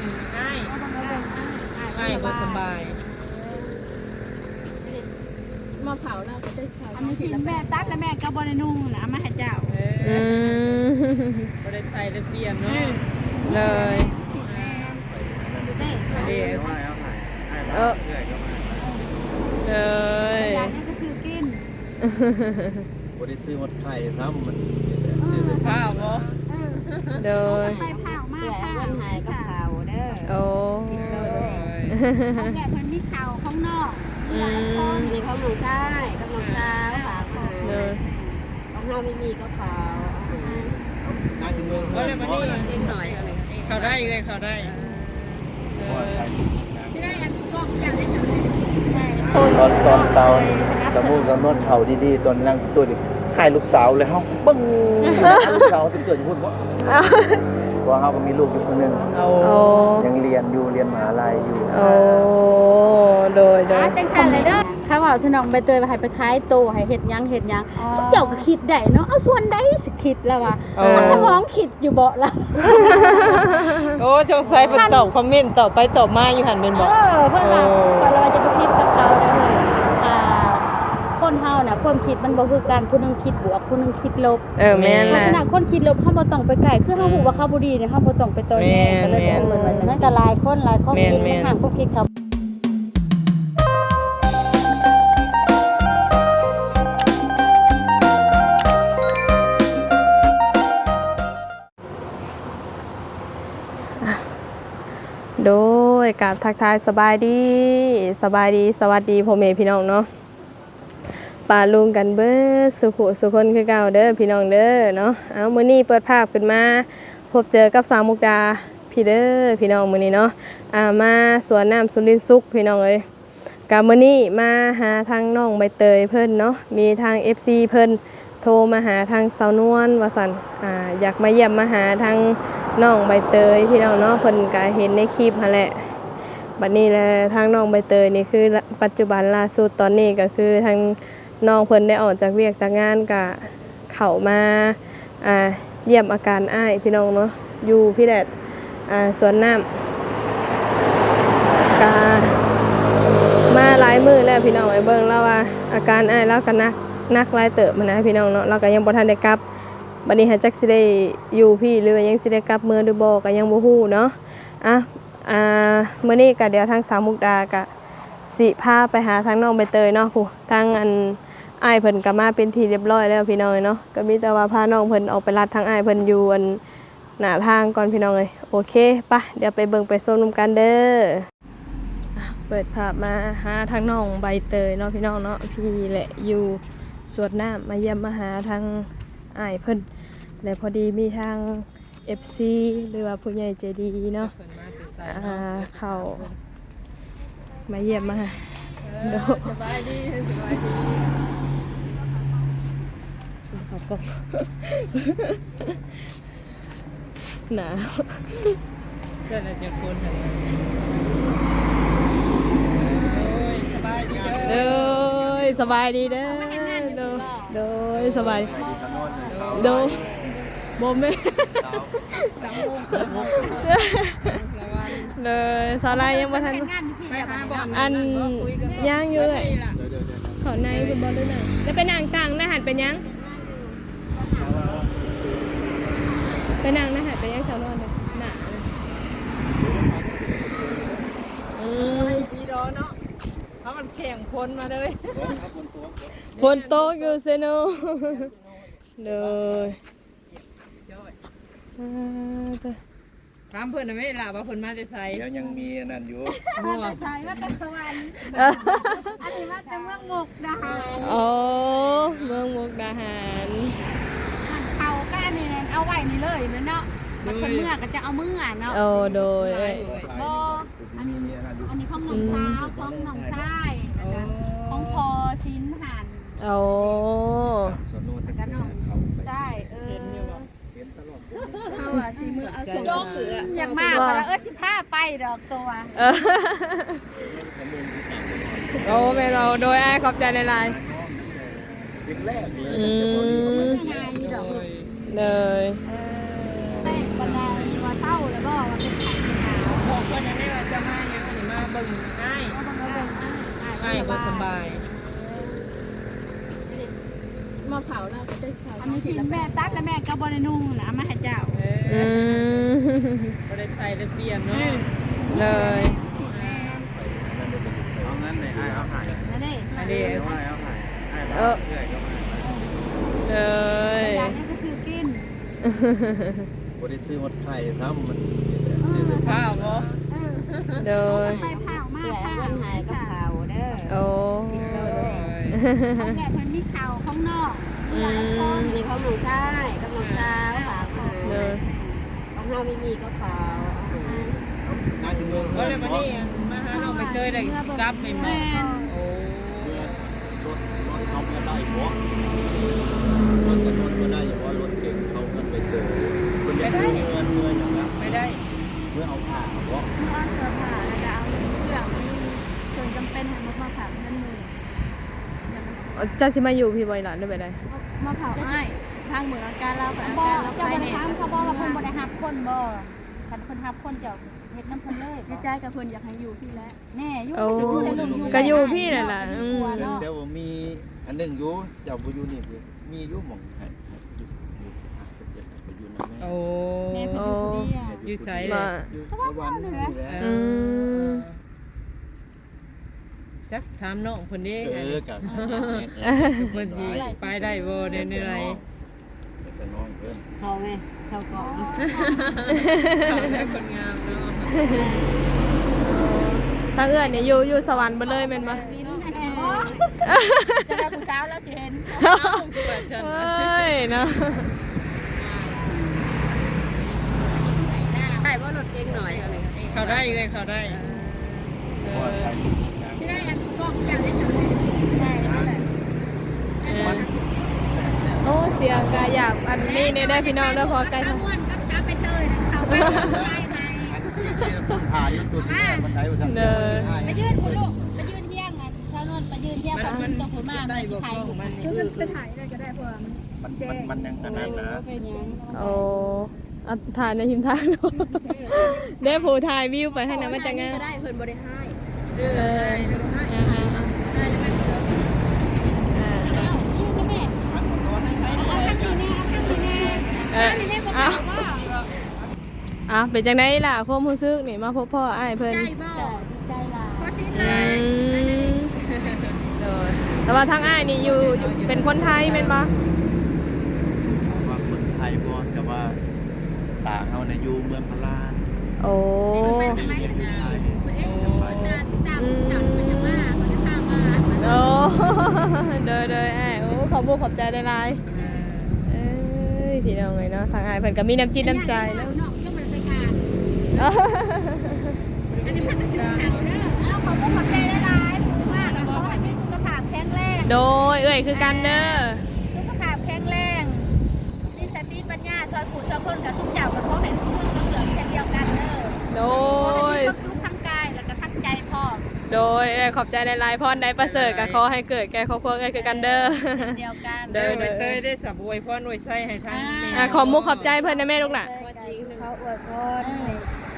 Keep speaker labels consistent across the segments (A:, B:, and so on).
A: บิ่งง่ายง่ายบ่สบาย
B: มาเผาแล้วก็ได้ใช้
C: อันนี้สิแม่ตัดแล้วแม่ก็บ่ได้นุ่งนะเอามาให้เจ้า
A: เอ
D: อื
A: อ
D: ม
A: บ่ได้ใส่ได้เปรียบเนาะ
D: เลย
C: สิแม่ดูได้
A: เดี๋ยว
D: เออเลย
C: ยางนี้ก็ซื้อกิน
E: บริซื้อหมดไข่ซ้ำมัน
A: ข้าวบ่
D: เลย
C: ไปเผามา
B: เพื่อ
C: เผา
B: เงินหายกับเขา เด้อ
D: โอ้
C: เขาแก่เพิ่นมีเข่าข้างนอก
D: อื
C: หลายค
D: ม
C: น
B: มีเขาหมูใช่กับหมูสาวฝากมา
D: เลย
B: ของเราไม่มีก็เขา
E: นั่งอยู่เมือง
A: ก็เลยมานี่
B: เล็กหน่อยเท่านั้น
A: เข้าได้เลยเข้าได้เออ
C: สิได้อันกล้องอย่างได้จังเลย
B: ใช่
E: ตอนตอนเช้าสมุนสำนวนเข่าดีๆ ตอนนั่งตัวดิไข่ลูกสาวเลยเฮาบึ้งลูกสาวจะเกิดอยู่พุ่นบ่ เพราะเฮาก็มีลูกอยู่คนหนึง
A: เอา
D: โอ้
E: ยังเรียนอยู่เรียนมหาลัยอยู่
D: โอ้โดยโด
C: อ่ายจังซั่นเลยเด้อเขาว่าสนองใบเตยว่าให้ไปขายโตให้เฮ็ดหยังเฮ็ดหยังสุเจ้าก็คิดได้เนาะเอาส่วนใดสิคิดแล้วว่า
D: โอ้
C: เอาสมองคิดอยู่บ่ล่ะ
A: โอ้สงสัยเพิ่นตอบคอมเมนต์ตอบไปตอบมาอยู่หั่นเป็น
C: เอ
A: บ่
C: อเพิ่นว่า
A: โอ้
C: เพิ่นว่าจะไปคิดกับเขาได้เลยอ่า คนเฮาน่ะความคิดมันบ่คือกันผู้หนึงคิดบวกผู้หนึงคิดลบ
D: เออแม่น
C: เพ
D: แห
C: ราะ
D: ละ
C: ฉะนั้นคนคิดลบเฮาบ่ต้องไปไกลคือเฮาฮู้ว่าเขาบ่ดีเนี่ยเฮาบ่ต้องไปต่อแย่กันเลย
D: แม่น
C: เพิ่นว่ามันก็หลายคนหลายความคิด
D: แม่น
C: มันห่างความคิดเขา
D: โดยกับทักทายสบายดีสบายดีสวัสดีพ่อแม่พี่น้องเนาะ ป่าลุงกันเบิดสุขสุคนคือเก่าเด้อพี่น้องเด้อเนาะเอามื้อนี้เปิดภาพขึ้นมา พบเจอกับสาวมุกดาพี่เด้อพี่น้องมื้อนี้เนาะอ่ามาสวนน้ำสุรินทร์สุขพี่น้องเอ้ยกามื้อนี้มาหาทางน้องใบเตยเพิ่นเนาะมีทาง FC เพิ่นโทรมาหาทางสาวนวลว่าสันอ่าอยากมาเยี่ยมมาหาทางน้องใบเตยพี่น้องเนาะเพิ่นก็เห็นในคลิปหั่นแหละบัดนี้แหละทางน้องใบเตยนี่คือปัจจุบันล่าสุดตอนนี้ก็คือทาง น้องเพิ่นได้ออกจากเวียกจากงานก็เข้ามาอ่าเยี่ยมอาการอ้ายพี่น้องเนาะอยู่พี่แดดอ่าสวนน้ำกามาหลายมือแล้วพี่น้องไอ้เบิ่งแล้วว่าอาการอ้ายแล้วก็นักนักหลายเติบมานะพี่น้องเนาะเราก็ยังบ่ทันได้กลับบัดนี้หาจักสิได้อยู่พี่หรือว่ายังสิได้กลับเมืองหรือบ่ก็ยังบ่ฮู้เนาะอะอ่ามื้อนี้ก็เดี๋ยวทางสาวมุกดาก็สิพาไปหาทางน้องใบเตยเนาะผู้ทางอัน อ้ายเพิ่นก็มาเป็นที่เรียบร้อยแล้วพี่น้องเอ้ยเนาะก็มีแต่ว่าพาน้องเพิ่นออกไปลัดทางอ้ายเพิ่นอยู่อันหน้าทางก่อนพี่น้องเอ้ยโอเคปะเดี๋ยวไปเบิ่งไปส้มนำกันเด้ออะเปิดภาพมาหาทางน้องใบเตยเนาะพี่น้องเนาะพี่แหละอยู่สวนน้ำมาเยี่ยมมาหาทางอ้ายเพิ่นและพอดีมีทาง FC หรือว่าผู้ใหญ่ใจดีเนาะ
A: เพิ่นมาแต่ไส
D: อ่าเขามาเยี่ยมมา
A: เออสบายดีสบายดี
D: เขาก็หนาว
A: เสื้อน่ะจะคนหั่นโอ้ยสบายดีเด้
D: เด้
A: อ
D: อสบายดีเด้อโดยโดยสบาย
E: ไปดีสำนวนเลยสาว
D: โดยบ่แม่
E: สาว
A: สามโมงสามโมงระวัง
D: เลยสาวลายยังบ่ทัน
C: เฮ็ดงานอยู่พี่
A: ไป
C: แล้ว
A: หา
C: บัด
A: บ่
C: นี้
A: อน
D: อันย่างอยู่เลย
A: นี่ล่ะ
E: เดี๋ยวเดี๋ยวเดี๋ยว
D: เขาในคุณบอลด้วยหน่อยจะไปนางกลางนะหันเป็นยัง ไปนางนะหันเป็นยังสาวนอนเลยหนาเลยอืม
A: ดีดอเนาะเพราะมันแข่งพ้นมาเลย
E: ร้องครับบนตัว
D: ฝนตกอยู่เซโนเลยอ่าแต่
A: ถามเพิ่นน่ะไม่ล่ะว่าเพิ่นมาแต่ไส
E: เดี๋ยวยังมีอันนั่นอยู่
A: หัว
C: ใช่ว่าแต่สวรรค์อันนี้ว่าแต่เมืองงกดาหาร
D: โอ้เมืองมุกดาหาร
C: เขาก็อันนี้ เอาไว้นี่เลยแม่นเนาะมันคนเมื่อก็จะเอามืออะเนาะ
D: โอ้โดยเอ้ย
C: บ่อันนี้อันนี้ของน้องสาวของน้องชายนะคะของพอชิ้นหัน
D: โอ้
E: สำนวนตั้งแต่เขาไป
C: ใช่เออ
E: เห็นตลอด
C: เขาอะสีมือเอาส่งเสืออยากมากแล้วเออสิพาไปดอกตัว
D: เออโอ้แม่เราโดยไอ้ายขอบใจในไลน์
E: เด็กแรกเลยตั้งแต่พอดีประมาณ
C: งานดอก
D: เลย
C: เออแม่บันไดว่าเต้าแล้วก็ว่าเป็นไข่เป็นหนาว
D: เอ
A: จะมายังอันนี้มาเบิ่งง่ายง่ายบ่สบาย
C: มาเผาแล้วก็ได้เผาอันนี้ที่แม่ตัดแล้วแม่ก็บ่ได้นุ่งนะเอามาให้เจ้า
A: เอ
D: อื
A: อ
D: ม
A: บ่ได้ใส่ระเบียบเนาะ
D: เลย
E: เอางั้นในไอ้เอาหาย
C: นั่นเด้
A: อันนี้
E: เอาหายเอาหายไอ้
D: เออ
E: เรื่อยก็มา
D: เลย
C: ยานี่ก็ชื่อกิน
E: บ่ได้ซื้อหมดไข่ซ้ำมัน
A: ข้าวบ่
D: เลย
C: ไปเผามา
B: เพื่อเอาเงินใหายกับเขาเด้อ
D: โอ้
C: เขาแก่เพิ่นมีเข่าข้างนอก
D: อื
B: อัน
D: ม
B: นี้เขาหมูใช่กับน้องสาวฝากมา
D: เลย
B: ของเราไม่มีก็เผา
E: น่าจะเมือง
A: ก็
E: เพื่อน
A: เลยมา
E: เนาะ
A: นี่มาหาน้องใบเตยได้กลับแม่นบ่
C: แม่น
A: โอ้
E: รถรถเขาก็ได้บ่รถกับรถก็ได้อย่าว่ารถ เก่งเขากันไปเจะซื้เงินเงินอย่างนั้น
A: ไม่ได้
E: เพื่อเอาผ้าบ่
C: เอาเสื้อผ้าแล้วก็เอาเครื่องนี้เครื่องจำเป็นให้มามาเผานั่นมือ
D: จะสิมาอยู่พี่บอยหลานได้ไปได้
C: มาเผาให้ทางเหมือนการเรากับอาการเราไปเนี่ยเขาบอกว่าเพิ่นบ่ได้รับคนบ่คันเพิ่นรับคนเจ้าเฮ็ดน้ำพิ่นเลย
F: ดีใจกับเพิ่นอยากให้อยู่ที่แล้ว
C: แน่อยู่
D: โอ้
C: ก็อยู่ในรุ่นอยู่
D: ก็อยู่พี่นั่นล่ะอืม
E: แต่ว่ามีอันหนึ่งอยู่เจ้าบ่อยู่นี่มีอยู่หม่องให้ไโอ้
C: แม่เพิ่นอยู่คนเดียว
A: อยู่ไส
D: มา
E: อยู่สวรรค์นี่แหละ
A: เอ
D: อื
A: อ
D: ม
A: จักถามน้องเพิ่นเด้
E: เออกับ
A: เพิ่นสิไปได้บ่เด้ในไร
E: แต่น้องเพิ่น
B: เขาไหมเขาก่อน
A: เขาได้คนงามเนาะ
D: ทางเอื้อนเนี่ยอยู่อยู่สวรรค์บ่เลยแม่นบ่
C: จะได้ผู้สาวแล้วสิเห็น
A: เอ้าคือว่าฉัน
D: เอ้ยเนาะ
B: ได้ว่ารถเก่ง หน่อยเท่านั้น
A: เขาได้เลยเขาได้เออ
C: สิได้อันกล้องอยากได้จังเลย
B: ได้นั่นแหละ
D: โอ้เสียงก็อยากอันนี้เนี่ยได้พี่น้องเด้อพอใกล้
C: ทั้
D: ทาง
C: งวันกับจ้าไปเตยนะเขาไปได้ไหม
E: อันที่ที่คนถ่ายอยู่ตัวที่แรกมันได้ว่าซั่นเด้อ
C: ไปยืนคุณลูกไปยืนเที่ยงอะชาวนนไปยืนเที่ยงไปยืนตรงคนมากไปสิไทย
A: ของมันนี่
F: คือไปถ่ายได้ก็ได้เพราะว่ามัน
E: มันมันมันยังอันนั้นนะ
C: เป็ นยัง
D: โอ้อัถ่ายในหิมทางเนาะได้ผู้ถ่ายวิวไปข้างหนั้นมันจะงาม
F: ก็ได้เพิ่นบ่ได้ให้
A: เออได้ดูให้
D: อ่า
C: ได้ไหมเอ้ายืนกับแม่
E: อันโน้นไป
C: เอาข้างนี้แน่เอาข้างนี้แน่
D: เออเอาอะเป็นจังไดล่ะความรู้สึกนี่มาพบพ่ออ้ายเพิ่น
C: ใจบ่
F: ดีใจหลาย
C: ก็สิ
D: อืมโดยแต่ว่าทางอ้ายนี่อยู่อยู่เป็นคนไทยแม่นบ่
E: ว่าคนไทยบ่แต่ว่า ตาเฮาน่ะอยู่เมืองพะลาน
D: โอ้
C: ไปสมัยนี้เอ็นซีคนตาตามจับมันจะมาคนจะพามา
D: โอ้เด้อเด้ออ้ายโอ้ขอบคุณขอบใจหลายๆเอ้ยพี่น้องเอ้ยเนาะทางอ้ายเพิ่นก็มีน้ำจิตน้ำใจเนาะ
C: นอกยังมันไปการอันนี้พันธุ์ชื่อจังเด้อเอาขอบคุณขอบใจหลายๆมากขอให้มีสุขภาพแข็งแรง
D: โดยเอ้ยคือกันเด้อ โด
C: ขอให้
D: ย
C: มีความสุขทั้งกายแล้วก็ทั้งใจพ่อ
D: โดยเอ้ยขอบใจหลายๆพรใดประเสริฐก็ขอให้เกิดแก่ครอบครัวเอ้ยคือกันเด้อ
C: เช่นเดียวกัน
D: เด้
A: เด้
D: อ
A: อใบเตยได้สับอวยพรอวยไส้ให้ทั้งแม่
D: อะขอมุกขอบใจเพิ่นนะแม่ลูกหล่ะ
B: ว่าจริง
F: เขาอวยพรให้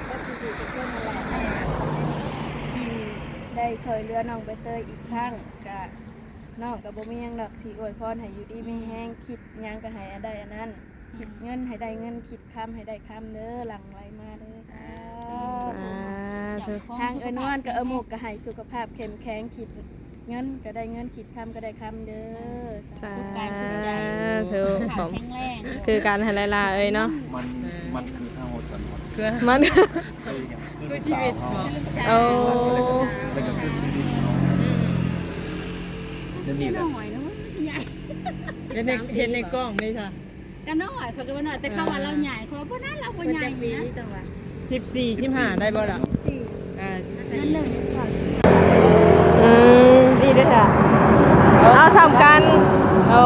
F: ก็สิดีกับเพิ่นนั่นแหละที่ได้ช่วยเหลือน้องใบเตยอีกครั้งก็น้องก็บ่มีหยังดอกสิอวยพรให้อยู่ดีมีแฮงคิดหยังก็ให้อันใดอันนั้น คิดเงินให้ได้เงินคิดคำให้ได้คำเด้อหลังไว้มาเด้อสา ธุ ทางเอินวอนกับเออหมูกก็ให้สุขภาพเข้มแข็งขีดเงินก็ได้เงินขีดคำก็ได้คำเด้อ
D: จ้า
C: สุขกายสุขใจ
D: ถูก
C: สุข
D: ขอ
C: ภางพแข็งแรง
D: คือการให้หลายๆเอ้ยเนาะ
E: มันมันคือเฮาสันหมด
A: คือ
D: มัน
E: คืออย่างคือ
A: คือ
E: ลูก
A: ชี
E: สา
A: วิ
E: ว
A: ต
E: เฮา
A: ของ
D: โอ้
E: แล้วก็คือชีวิตเฮาเดี๋ยวนี้แหละ
C: หน่อยนะใหญ่
A: เห็นในเห็นในกล้องนี่ค่ะ
C: กันน้อยเขาก็ว่าน้อยแต่เขาว่าเราใหญ่เขาว่านั้นเราบ่ใหญ่นะแต่ว่า
A: 14 15ได้บ่ล่ะ
F: สี่
A: อ่า
F: นั่นหนึ่งค่ะ
D: อืมดีด้วยจ้ะเอาสามกันโอ้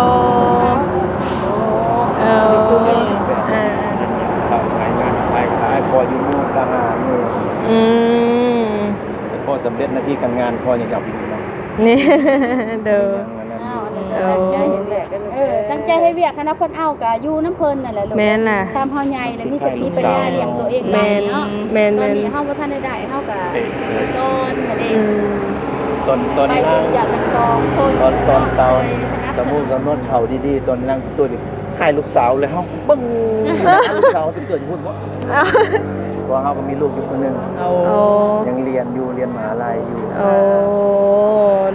D: เออเออ
E: ขายงานขายขายพออยู่มุกดาหารนี่
D: อืม
E: แต่พอสำเร็จหน้าที่การงานพอยังอยากอยู่เนาะ
D: นี่เด้อ
E: ยังอันนั้น
F: อ้าว
E: อยู่
F: อันนี้ก็ได้เห็นแหละกัน
C: เออตั้งใจ ใจเฮ็ดเวียกคณะเพิ่นเอาก็อยู่น้ำเพิ่นนั่นแหละลูก
D: แม่นล่ะ
C: ตามเฮาใหญ่แล้วมีสติปัญญาเลี้ยงตัวเอง
D: แม่
C: ได้
D: น
C: เนาะ
D: แม่น
C: ตอน
D: แม่น
C: นี้เฮาบ่ทันได้ได้เฮาก็ไปต้นนั่นเอ
D: อื
C: ง
D: ม
E: ตอนตอน
C: ไป
E: นั่ง
C: จากทั้งสองคน
E: ตอนตอนเช้า
C: คอยสนับ
E: ส
C: ส
E: มุ
C: นุ
E: น
C: น
E: สำนวนเขาดีๆ ตอนนั่งตัวดิค่ายลูกสาวเลยเฮาเบิ่งลูกสาวจะเกิดอยู่พุ่นบ่ เพราะว่าเฮาก็มีลูกอยู่คนหนึง
A: เอา
D: โอ้
E: ยังเรียนอยู่เรียนมหาลัยอยู่
D: โอ้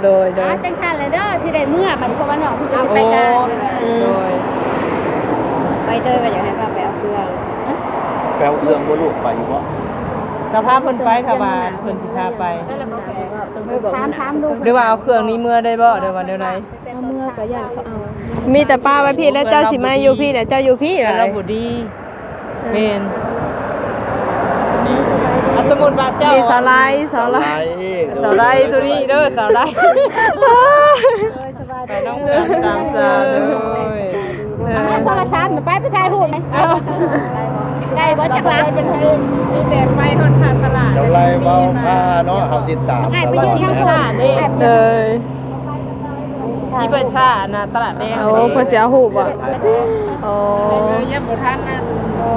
D: โดยโด
C: อ่าย จังซั่นเลยเด้อสิได้เมื่อบัดนี้เพราะว่าน้องเพิ่นจะสิไป
A: โอ้
C: กลาง
D: อืม
A: โดย
B: ไปเตยไปอยากให้ป้าไปเอาเครื่อง
E: แปลวเครื่องบ่ลูกไปอยู่บ่
A: สภาพเพิ่นไปทบานเพิ่นสิพาไป
C: ถามถามดู
A: หรือว่าเอาเครื่องนี้เมื่อได้บ่เดี๋ยววันเดี๋ยวไหน
F: เอาเมื่อก็ย่านเขาเอา
D: มีแต่ป้าไว้พี่แล้วเจ้าสิมาอยู่พี่แล้วเจ้าอยู่พี่
A: แต่
D: อะไร
A: เราบ่ดีแม่นเอา สมุดบาทเจ้า
D: มีสาไลด์สาไล
E: สา
D: ด์
E: ย
A: สาวไรตัวนี้เด้อสาวไรไปน้องเดินสามสาวเลย
C: เอามาโทรศัพท์ไปไปถ่ายรูปไหมได้บ่จักลัก
A: เป็นให้มีแสงไฟทนผ่านตลาด
E: เจ้าไรเว้าผ้าเนาะเฮาติดตาม
C: ง่าย
E: ต
C: ไป
E: ลอ
C: ยื
E: ด
C: นข้าง
E: นะ
C: บน
A: นี่
D: เลย
A: ที่เปิดซ่านะตลาดแดง
D: โอ้เพิ่นสิเอาหูบ่โอ้
A: ยังบ่ทันนั่น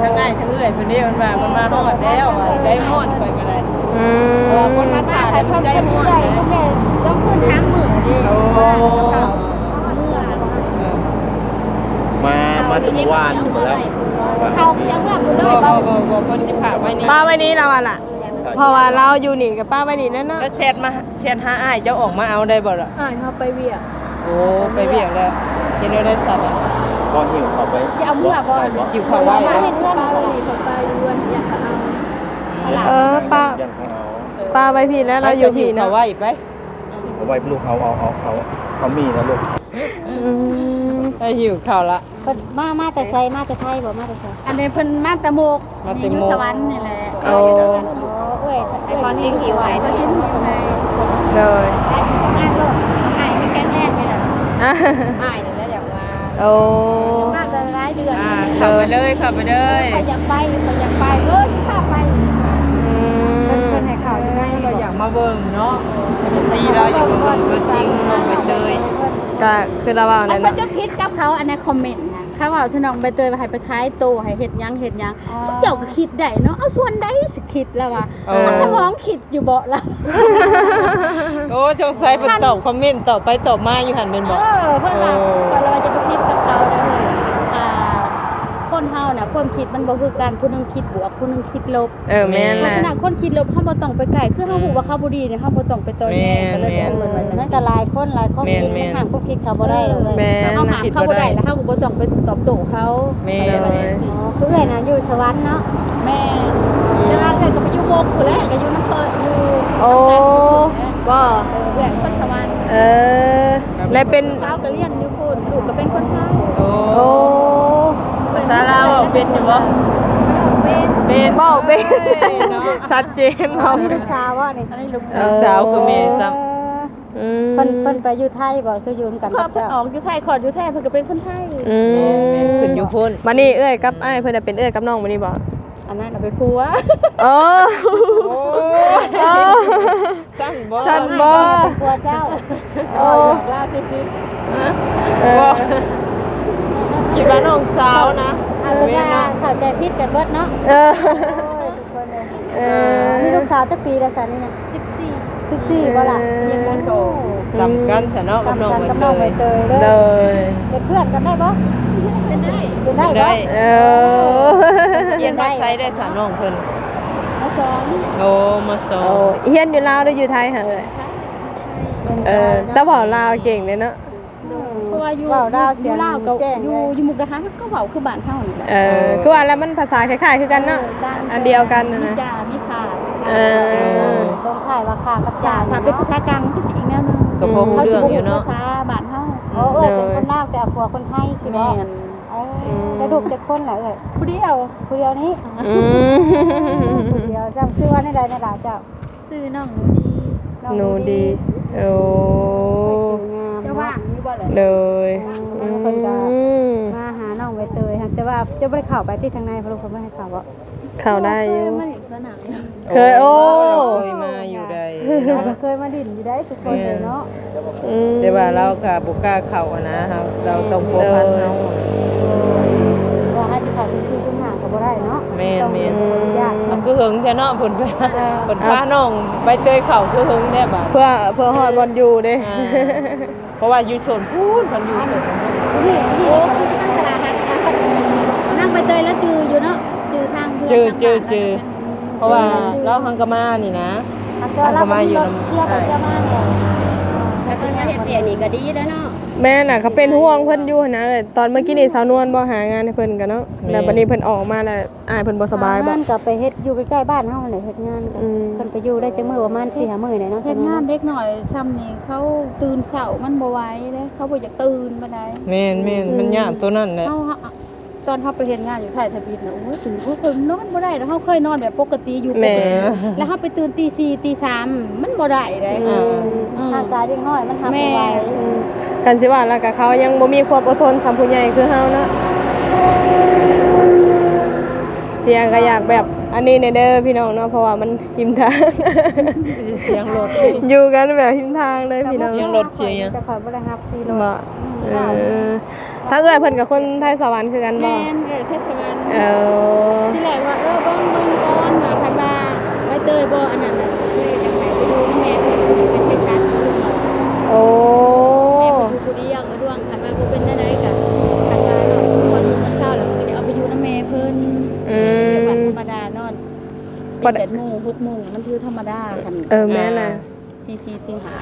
A: ทั้งง่ายทั้งเอื่อยเพิ่นเด้มันว่ามันมาฮอดแล้วได้ฮอดไปก็ได้
D: อื
A: เพราะว่าคน
D: ม
A: มาถ่ายแล้วมันได้ฮอด
C: ได้แม่ต้องขึ้นทางมือดิ
A: โอ้
E: มา มาถึงวานอยู่แล้ว
C: เขาเสียงว่าบุญเล
A: บ่
C: ย
A: บ่บ่บ่เพิ่นสิพาไว้นี่
D: ป้าไว้นี้เราอะล่ะเพราะว่าเราอยู่นี่กับป้าไว้นี่นั่นเนาะ
A: ก็แชทมาแชทหาอ้ายเจ้าออกมาเอาได้บ่ล่ะ
F: อ่านเขาไปเวียก
A: โอ้ไปเบียกแล้วเห็นได้สับอะ
E: ก็หิวเข้าไป
C: สิเอาเมื่อบ่
E: ได้บ่
A: หิวข้าวไว้แล้ว
F: เพื่อนเขาเลยเขาไปยวนอยากเขาเอา
D: เออป้า
E: ยังของเอา
D: ป้าไว้พี่แล้วเราอยู่พี่เนาะ
A: เอาไว้ไป
E: เอาไว้ลูกเอาเอาเอาเอาเอามีนะลูก
D: อืม
A: ได้หิวข้าวละ
B: เพิ่นมามาแต่ไสมาแต่ไทยบ่มาแต่ไส
C: อันนี้เพิ่นมาตะโมก
A: มา
C: นี่
A: แต่
C: อ
A: โม
C: ยู่
A: ก
C: สวรรค์นี่แหละ
D: โอ้
B: เอ้ยไอ้บอลสิงหิวไหว
C: ตัวชิ้นอยู่ใน
D: เลย
C: งานโลกหายไปแค่แรกนี่แหละ
D: อะ
B: อ้ายนี่
D: โอ้
C: มาแต่หลายเดือน
A: อ่าเข้าไปเลยเข้าไปเลย
C: ใครอยากไปใครอยากไปเออสิพาไป
D: อืม
B: เพิ่นให้ข่าวอยู่ใน
A: เราอยากมาเบิ่งเนาะตีเราอยากมาเบิ่งตัวจริงน้องไปเลย
D: ก็คือเราว่า
C: อั
D: นั่
C: น
D: น
C: เพิ่น
D: เนาะ
C: จะพิษกับเขาอันในคอมเมนต์นะเขาว่าฉันน้องใบเตยว่าให้ไปขายโตให้เฮ็ดหยังเฮ็ดหยังสุเจ้าก็คิดได้เนาะเอาส่วนใดสิคิดแล้วว่าเอาสมองคิดอยู่บ่ล่ะ
A: โอ้สงสัยเพิ่นตอบคอมเมนต์ตอบไปตอบมาอยู่หั่นเป็น
C: เอ
A: บ่
C: อเพิ่นว่าเพิ่นว่าจะไปพิษกับเขาแล้วเลยอ่าค นเฮาน่ะความคิดมันบ่คือกันผู้หนึงคิดบวกผู้หนึงคิดลบ
D: เออแม่น
C: เพราะ
D: ล่ะ
C: ฉะนั้นคนคิดลบเฮาบ่ต้องไปไกลคือเฮาฮู้ว่าเขาบ่ดีเนี่ยเฮาบ่ต้องไปต่อแย่ก็เลยบอกเพิ่นว่าจัง
B: มัน
C: ซี่
B: ก็หลายคนหลายความคิดมันห้ามความคิดเขาบ่ได้เลย
D: แม่น
C: เฮาหาเขาบ่ได้แล้วเฮาก็บ่ต้องไปตอบโต้เขา
A: แม่
C: อะไรแบบนี้สิ
B: อ๋อคือเอ้ยน่ะอยู่สวรรค์เนาะ
C: แม่เวลาเกิดก็ไปอยู่โมกผู้แรกก็อยู่น้ำเพิ่นอยู่
D: โอ้บ่
C: เพื่อนคนสวรรค์
D: เออและเป็น
C: สาวก็เรียนอยู่พุ่นลูกก็เป็นคนไทย
A: โอ้
D: โอ้
A: ภาษาลาวเป็นอยู่บ่
C: เป็น
A: เป็น
D: เว้าเป็น
A: เนาะ
D: ชัดเจน
B: อ๋อ
D: เนาะ
B: นี่ลูกสาวบ่นี่
C: อันนี้ลูก
A: ลูกสาวคือแม่ซ้ำ
D: อืม
B: เพิ่นเพิ่นไปอยู่ไทยบ่คืออยู่กัน
C: พ่อ
B: กับ
C: เพิ่น
B: เจ้า
C: ออกอยู่ไทยขอดอยู่ไทยเพิ่นก็เป็นคนไทย
D: อื
A: โอ้แม่
D: ม
A: ขึ้นอยู่พุ่น
D: มานี่เอ้ยกับอ้ายเพิ่นน่ะเป็นเอ้ยกับน้องมานี่บ่
C: อันนั้นน่ะเป็นผัว
D: โอ้
A: โอ้
D: โอ้
A: สั้นบ่
D: สั้นบ่
B: กลัวเจ้า
D: โอ้
C: ลาวซื่อ
D: เอ
A: บ่
D: อ
A: คิดว่าน้องสาวนะ
B: เอาแต่ว่าเข้าใจผิดกันเบิดเนาะ
D: เออ
B: โอ้ยทุกคนเลย
D: เออ
B: นี่ลูกสาวจักปีแล้วซะนี่น่ะ
C: 14
B: 14บ่ล่ะ
C: เรียนมสอง
A: สำคัญซะเนาะกับน้องใบ
B: กับ
A: เต
B: น้องใบ
A: ย
B: เตย
D: เล
B: เด้อยเป็นเพื่อนกันได้บ่
C: เป็นได้
B: เป็นได้บ่
A: ได้
D: เออ
A: เรียนภาษาได้สามน้องเพิ่น
C: มาสอง
A: โอ้มาสอ
D: โอ้
A: ง
D: เฮียนอยู่ลาวหรืออยู่ไทยเหรอเออแต่บอกลาวเก่งเลยเนาะ
C: เพราะ ว่าอยู่
B: เว้าดาวเสี
C: อย
B: ง
C: ยู่ลาวก็
B: แจ้ง
C: อยู่
B: เลย
C: อยู่มุกดาหารก็เว้าคือบ้านเฮานี่แหละ
D: เออคือว่าแล้วมันภาษาคล้ายๆคือกันเนาะอันเดียวกันนะ
C: มี
D: นะ
C: จ่ามีขาด
D: เออ
B: ลงท้ายว่าค่ากับ
C: จ่า
B: จ่า
C: ถ้าเป็นภาษากลางก็สิอีกแนวหนึง
A: ก็พอรู้
C: เขา
A: เรื่
C: สิ
A: อง
C: บ่
A: อยู่
C: ฮู้
A: เนาะ
C: ภาษาบ้านเฮา
B: โอ้เอ้ยเป็นคนลาวแต่เอาผัวคนไทยสิบ่
C: แม่น
B: เอ้ยแล้วลูกจะคนล่ะเอ้ย
C: ผู้เดียว
B: ผู้เดียวนี้
D: อืม
B: ผู้เดียวจำชื่อว่าในใดในหลายเจ้า
C: ซื้อน้องหนูดี
D: หนูดี โอ้
B: สวยงาม
C: จะว่างมีบ่เลย
D: เลย
B: อืมคนก็
D: อืม
B: มาหาน้องใบเตยค่ะแต่ว่าจะบ่ได้เข้าไปที่ทางในเพราะลูกเขาบ่ให้เข้าบ่
D: เข้าได้อยู่
B: มาเห็นสนามอยู่
D: เคยโอ้
A: เคยมาอยู่ใด
B: เราก็เคยมาดิ่นอยู่ได้ทุกคนเลยเนาะ
D: อืม
A: แต่ว่าเราก็บ่กล้าเข้าอะนะครับเราต้องพัวพันเฮา
B: ว่าให้สิขาดชื่อชุ่มหางก็บ่ได้เนาะ
A: แม่นแม่น
B: ต้องขออนุญาต
A: มันคือหึงแท้เนาะเพิ่นไปเพิ่นพาน้องไปเตยเข้าคือหึงแท้บาด
D: เพื่อเพื่อฮอดบอลอยู่เด้
A: อ่า เพราะว่าอยู่ชนพูนคนอยู่ชน
B: นี่นี่คือตั้งตลาดนั่งไปเตยแล้วจืออยู่เนาะจือทางเพื่อน
A: จือจือจือเพราะว่าเราฮังกามานี่นะ
B: ทางกามาอยู่เที่ยวไปเที่ยวมาเนี่ย
G: ถ้าเพิ่นมาเฮ็ดเวียกนี่ก็ดีแล้วเนาะ
D: แม่น่ะเขาเป็นห่วงเพิ่นอยู่หั่นนะเอ้ยตอนเมื่อกี้นี่สาวนวลบ่หางานให้เพิ่นกันเนาะแล้วบัดนี้เพิ่นออกมาแล้วอายเพิ่นบ่สบายบ่
B: งานก็ไปเฮ็ดอยู่ใกล้ๆบ้านเฮาเนี่ยเฮ็ดงานกัน
D: อืม
B: เพิ่นไปอยู่ได้จังมื้อประมาณ4-5มื้อเนี่ยเนาะ
C: เฮ็ดงานเด็กหน่อยซ้ำนี่เขาตื่นเช้ามันบ่ไหวเด้เขาบ่อยากตื่นบ่ได้
A: แม่นแม่นมันยากตัวนั้นแหละ
C: เฮา ตอนเฮาไปเฮ็ดงานอยู่ค่ายทะบิดน่ะโอ้ยตื่นเพิ่นนอนบ่ได้แล้วเฮาเคยนอนแบบปกติอยู่ป
D: แม่
C: กติแล้วเฮาไปตื่นตี4ตี3มันบ่ได้เด้
A: อ่า
C: อืม
B: ทางกายเด็กน้อยมันทำบ่ไหว
D: กันสิว่าแล้วก็เขายังบ่มีความอดทนสำผู้ใหญ่คือเฮาเนาะเสียงก็อยากแบบอันนี้เนี่ยเด้อพี่น้องเนาะเพราะว่ามันหิมทาง
A: เสียงรถ
D: อยู่กันแบบหิมทางเลยพี่น้อง
A: เสียงรถเสียงหยัง
B: แต่ข่อยบ่ได้รับที่รถ
D: บ่เออ ถ้าเกิดเพิ่นกับคนไทยสวรรค์คือกันบ่
C: แม่นเอ้ยเทศบาล
D: เออ
C: ที่แรกว่าเออเบิ่งเบิ่งก่อนว่าคันว่าใบเตยบ่อันนั้นน่ะเลยจะให้ไปดูแม่เพิ่นอยู่เป็นเทศบาล
D: โอ้
C: แม่ไปอยู่ผู้เดียวกระดวงคันว่าบ่เป็นได้ไดก็คันว่าเนาะคนมันเศร้าแล้วมันก็จะเอาไปอยู่นำแม่เพิ่น
D: อื
C: เป็นวัน
D: ม
C: ธรรมดานอน
D: พอได้
C: แปดโมงหกโมงมันคือธรรมดาคัน
D: เออแม่น่ะ
C: ตีสี่ตีห้า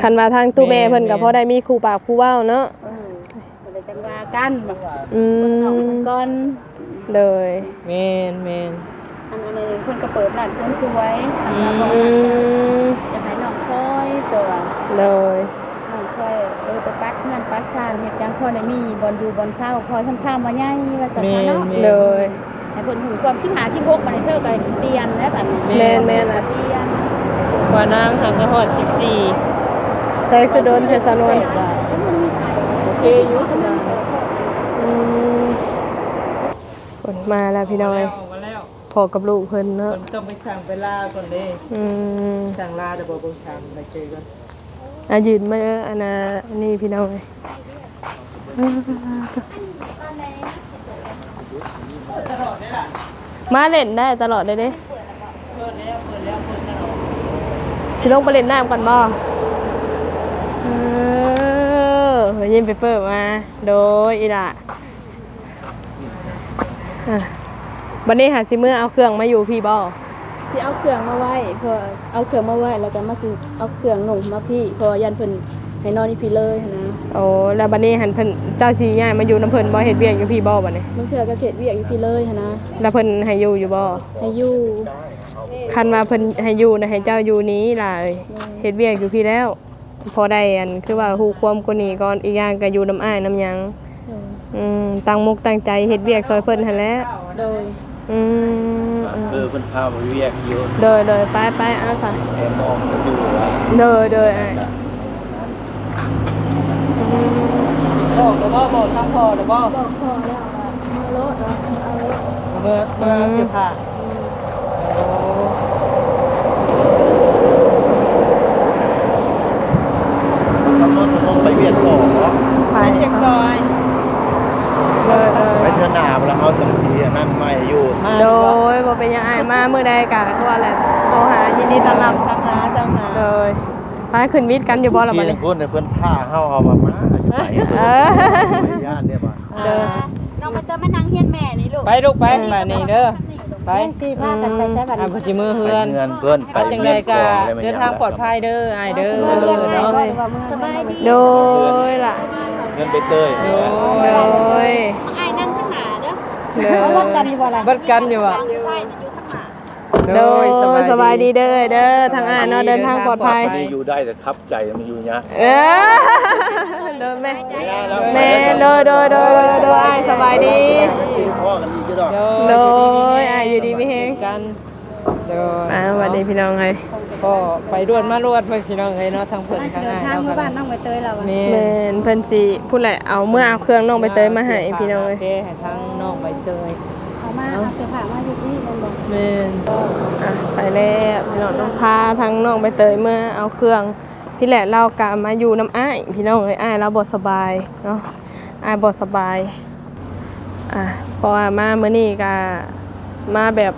D: คันมาทางตู้แม่เพิ่นก็พอได้มีครูปากครูเว้าเนาะ
C: เออก็เลย จังว่ากันแบบ
D: อื
C: เบิ่งน้อง
D: ม
C: เพิ่นก่อน
D: เลย
A: แม่นแม่น
C: อันนั้นเพิ่นก็เปิดร้านเสริมสวยอันนั้นบอก
D: อืม
C: จะให้น้องซอยตัว
D: เลย
C: น้องซอยเออไปปัดเงินปัดซ่านเฮ็ดหยังพอได้มีบ่อนอยู่บ่อนเช่าพอซ้ำๆบ่ใหญ่ว่าซั่น
A: แม่
C: ซะ
A: น
C: เนาะ
A: แม่น
D: เลย
C: ให้เพิ่นหูความ15 16บัดนี้เธอก็เปลี่ยนแล้วบัดนี้
D: แม่นแม่นอะ
C: เปลี่ยน
A: กว่านางหังก็ฮอด14
D: ใช่คือโดนเทศนวน
A: โอเคอยู่ทำไม
D: อืม ผลมาแล้วพี่น้อย
A: ออกมาแล้ว
D: พอกับลูกเพิ่นเนาะ
A: เพิ่นต้องไปสั่งไปลาก่อนเด้
D: อืม
A: สั่งลาแต่บ่บ่สั่งไปเจอกัน
D: อะยืนมาเอออันน่ะอันนี้พี่น้อยมาเล่นได้ตลอดเลยเด้
A: เปิดแล้วเปิดแล้วเปิดตลอด
D: สิลงไปเล่นน้ำกันบ่เออเฮ้ยยิ้มไปเปิดมา โดยอีละ อะบันนี้หาสิเมื่อเอาเครื่องมาอยู่พี่บ่
C: สิเอาเครื่องมาไว้เพื่อเอาเครื่องมาไว้แล้วก็มาสิเอาเครื่องหนุ่มมาพี่เพอยันเพิ่นให้นอนที่พี่เลยหั้นนะ
D: โอ้แล้วบันนี้หันเพิ่นเจ้าสีย้ายมาอยู่น้ำเพิ่นบ่เฮ็ดเวียกอยู่พี่บ่บัดนี้
C: มันเถื่อก็เสร็จเวียกอยู่พี่เลยหั้นนะ
D: แล้วเพิ่นให้อยู่อยู่บ่
C: ให้อยู่
D: คันว่าเพิ่นให้อยู่นะให้เจ้าอยู่นี้ล่ะเอ้ยเฮ็ดเวียกอยู่พี่แล้ว พอได้อันคือว่าฮู้ความกว่านี้ก่อนอีกอย่างก็อยู่น้ำอ้ายน้ำหยัง
C: โดย
D: อืมตั้งมุกตั้งใจเฮ็ดเวียกซอยเพิ่นหั่นแหละ
C: โดย
D: อืมอืม
E: เออเพิ่นพาไปเวียกอยู่
D: เดยเดยไปไปเอาซะ
E: แอมองกันอยู่ว่า
D: เดยเดยอ้าย
A: บอกแล้วบ่บอกทั้งพ่อแล้วบ่
C: บอกพอแล้วว่ามือรถเนาะเอารถ
A: เมื่อเมื่อสิบห้าโอ้
E: ทำรถผมไปเวียกก่อนเนาะ
D: ไป
A: ไปเรียบร้อย
D: เดย เด
E: ไป
D: ย
E: เทื่อหน้าเวลาเอาสังสีอันนั่นไม่อยู่
A: มา
D: โดยบ่เป็นหยังอ้ายมามื้อใดก็คือว่าแหละโทรหายินดีต้อนรับ
A: ทำหาทำหา
D: โดยไปขึ้นวิทย์กันอยู่บ่ล่ะบัด
E: ที่
D: นี้
E: เพิ่นเนี่ยเพิ่นพาเฮาเอามามาจะไป
D: เออ
E: ไปย่านเนี่ยบ่
D: เด้อ
C: น้องไปเติมแม่นางเฮียนแม่นี่ลูก
A: ไปลูกไปมานี่เด้อไป
B: แม่นสิพากันไปใช้บัตร
A: อะพจิมือ
E: ไป
A: เฮือน
E: เงินเพิ่นไป
A: ไปจังใด
E: เวียก
A: ก็
E: ก่อนอะไรไม่
A: เดินทางปลอดภัยเด้ออ้ายเด้อ
B: เมื่อเรียกไง
A: เนาะ
B: ว่าว่าเมื่อ
C: สบายดี
D: โดยล่ะ
E: เงินไปเตย
A: โด
D: โด
A: ย
D: ย
C: อ้ายนั่งข้างหน้า เด้อ
D: โด
B: เอารถกัน
D: ย
B: อยู่บ่ล่ะ
A: เบัดกันอยู่อะ
C: ใช่อยู่ข้างหน้า
D: โดยสบายดีเด้อเด้อทางอ้ายเนาะเดินทางปลอดภัย
E: ดีอยู่ได้แต่ครับใจมันอยู่ยะ
D: เออโดยแม่แม่โดยโดยโดยโดยอ้ายสบายดี
E: พ่อกันดีก็ดอก
D: โดยอ้ายอยู่ดีมีแฮง
A: กันโดย
D: อ่าสวัสดีพี่น้องเอ้ย
A: ก็ไปรวดมารวดไปพี่น้องเอ้ยเนาะทางเพิ่น
B: มาสิ
A: ทาง
B: เดิน
A: อ้าย
B: ทาง
A: เนาะ
B: มาบ้านน้องใบเตยเราอะ
A: แม่
D: แม่นเพิ่นสิพูดแหละเอาเมื่อเอาเครื่องน้องไปเตยมาให้พี่น้อง
A: โอ
D: เอ้ย
A: เคให้ทางน้องใบเตย
B: เขามาเอาเสื้อผ้ามาอยู่นี่แม่นบ่
A: แม่น
D: อะไปแล้วพี่น้องน้องพาทั้งน้องใบเตยเมื่อเอาเครื่องที่แหละเรากะมาอยู่น้ำอ้ายพี่น้องเอ้ยอ้ายเราบ่สบายเนาะอ้ายบ่สบายอะเพราะว่ามามื้อนี้ก็มาแบบ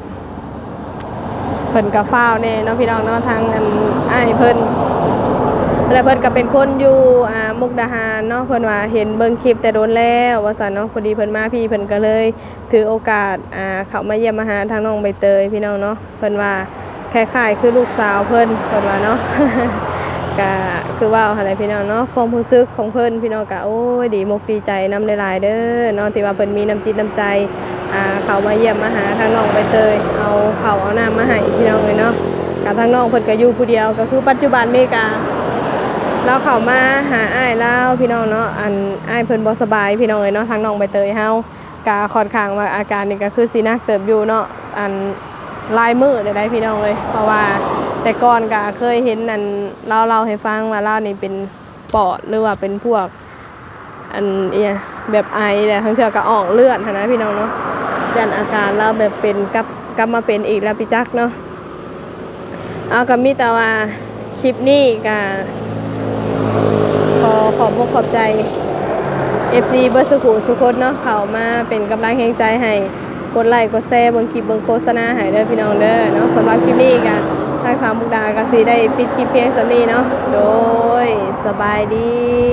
D: เพิ่นกับฟ้าวแน่เนาะพี่น้องเนาะทางอันอ้ายเพิ่นแล้วเพิ่นก็เป็นคนอยู่อ่ามุกดาหารเนาะเพิ่นว่าเห็นเบิ่งคลิปแต่โดนแล้วว่าซั่นเนาะพอดีเพิ่นมาพี่เพิ่นก็เลย ถือโอกาสอ่าเข้ามาเยี่ยมมาหาทางน้องใบเตยพี่น้องเนาะเพิ่นว่าคล้ายๆคือลูกสาวเพิ่นเพิ่นว่าเนาะ ก็คือว่าอะไรพี่น้องเนาะความรู้สึกของเพิ่นพี่น้องก็โอ้ยดีมกดีใจนำลายๆเด้อเนาะที่ว่าเพิ่นมีน้ำจิตน้ำใจ เขามาเยี่ยมมาหาทางน้องใบเตย เอาเขาเอาน้ำมาให้พี่น้องเลยเนาะกับทางน้องเพิ่นก็อยู่ผู้เดียวก็คือปัจจุบันนี่ก็เราเข้ามาหาอ้ายแล้วพี่น้องเนาะอันอ้ายเพิ่นบ่สบายพี่น้องเลยเนาะทางน้องใบเตยเฮากาค่อนข้างว่าอาการนี่ก็คือสิหนักเติบอยู่เนาะอันลายมือได้ไดพี่น้องเลยเพราะว่าแต่ก่อนก็เคยเห็นนั่นเล่าเล่าให้ฟังว่าเล่านี่เป็นปอดหรือว่าเป็นพวกอันเอียแบบไอแหละทั้งเทือก็ออกเลือดนะพี่น้องเนาะ ยันอาการเราแบบเป็นกลับกลับมาเป็นอีกแล้วพี่จักเนาะเอากับมีต่ว่าคลิปนี้ก็ขอขอบอกขอบใจ FC เบอร์สุขุสุคนเนาะเขามาเป็นกำลังแห่งใจให้กดไลค์กดแชร์เบิ่งคลิปเบิ่งโฆษณาให้เด้อพี่น้องเด้อเนาะสำหรับคลิปนี้ก็ทางสามมุกดาก็สิได้ปิดคลิปเพียงสำนี้เนาะโดยสบายดี